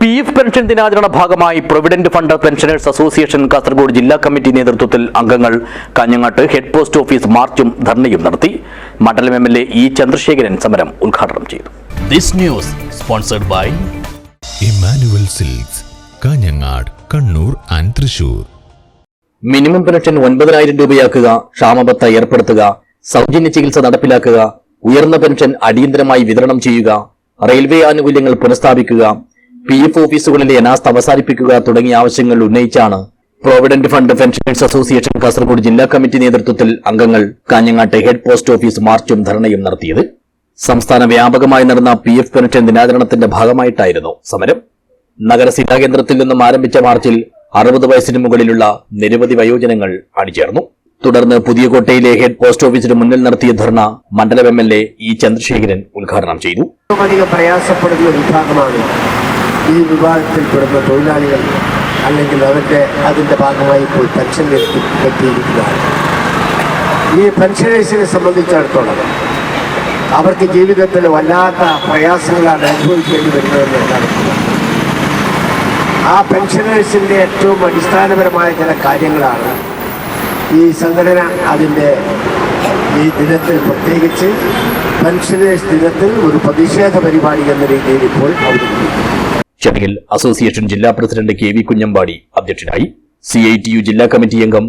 P F pension ദിനാചരണ ഭാഗമായി provident fund pensioners association Kasaragod ജില്ലാ കമ്മിറ്റി നേതൃത്വത്തിൽ അംഗങ്ങൾ കാഞ്ഞങ്ങാട്ട് ഹെഡ് പോസ്റ്റ് ഓഫീസ് മാർച്ചും ധർണയും നടത്തി മണ്ഡലം M L A E Chandrasekharan സമരം ഉദ്ഘാടനം ചെയ്തു this news sponsored by Emmanuel Silks Kanhangad Kannur and Thrissur minimum pension ഒൻപതിനായിരം രൂപയാക്കുക ക്ഷാമബത്ത ഏർപ്പെടുത്തുക സൗജന്യ ചികിത്സ നടപ്പിലാക്കുക ഉയർന്ന പെൻഷൻ അടിയന്തരമായി വിതരണം ചെയ്യുക റെയിൽവേ ആനുകൂല്യങ്ങൾ പുനഃസ്ഥാപിക്കുക പി എഫ് ഓഫീസുകളിലെ അനാസ്ഥ അവസാനിപ്പിക്കുക തുടങ്ങിയ ആവശ്യങ്ങൾ ഉന്നയിച്ചാണ് provident fund pensioners association Kasaragod ജില്ലാ കമ്മിറ്റി നേതൃത്വത്തിൽ അംഗങ്ങൾ കാഞ്ഞങ്ങാട്ടെ ഹെഡ് പോസ്റ്റ് ഓഫീസ് മാർച്ചും ധർണയും നടത്തിയത്. സംസ്ഥാന വ്യാപകമായി നടന്ന പി എഫ് പെൻഷൻ ദിനാചരണത്തിന്റെ ഭാഗമായിട്ടായിരുന്നു സമരം. നഗരസഭാ കേന്ദ്രത്തിൽ നിന്നും ആരംഭിച്ച മാർച്ചിൽ അറുപത് വയസ്സിന് മുകളിലുള്ള നിരവധി വയോജനങ്ങൾ അണിചേർന്നു. തുടർന്ന് പുതിയ കോട്ടയിലെ ഹെഡ് പോസ്റ്റ് ഓഫീസിന് മുന്നിൽ നടത്തിയ ധർണ മണ്ഡലം M L A E Chandrasekharan ഉദ്ഘാടനം ചെയ്തു. ഈ വിഭാഗത്തിൽപ്പെടുന്ന തൊഴിലാളികൾ അല്ലെങ്കിൽ അവരുടെ അതിന്റെ ഭാഗമായി ഇപ്പോൾ പെൻഷൻ എത്തി എത്തിയിരിക്കുന്നതാണ് ഈ പെൻഷനേഴ്സിനെ സംബന്ധിച്ചിടത്തോളം അവർക്ക് ജീവിതത്തിൽ വല്ലാത്ത പ്രയാസങ്ങളാണ് അനുഭവിക്കേണ്ടി വരുന്നതെന്ന് ആ പെൻഷനേഴ്സിന്റെ ഏറ്റവും അടിസ്ഥാനപരമായ ചില കാര്യങ്ങളാണ് ഈ സംഘടന അതിന്റെ ഈ ദിനത്തിൽ പ്രത്യേകിച്ച് പെൻഷനേഴ്സ് ദിനത്തിൽ ഒരു പ്രതിഷേധ പരിപാടി എന്ന രീതിയിൽ ഇപ്പോൾ അവതരിപ്പിക്കും ചടങ്ങിൽ അസോസിയേഷൻ ജില്ലാ പ്രസിഡന്റ് കെ വി കുഞ്ഞമ്പാടി അധ്യക്ഷനായി സി ഐ ടി യു ജില്ലാ കമ്മിറ്റി അംഗം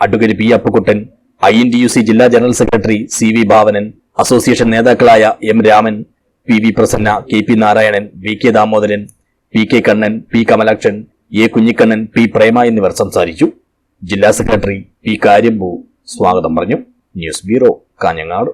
advocate P Appukuttan I N T U C ജില്ലാ general secretary C V Bhavanan association നേതാക്കളായ M Raman P V Prasanna K P Narayanan V K Damodaran P K Kannan P Kamalakshan A Kunhikannan P Prema എന്നിവർ സംസാരിച്ചു. ജില്ലാ secretary P Karyambu സ്വാഗതം പറഞ്ഞു. News bureau Kanhangad.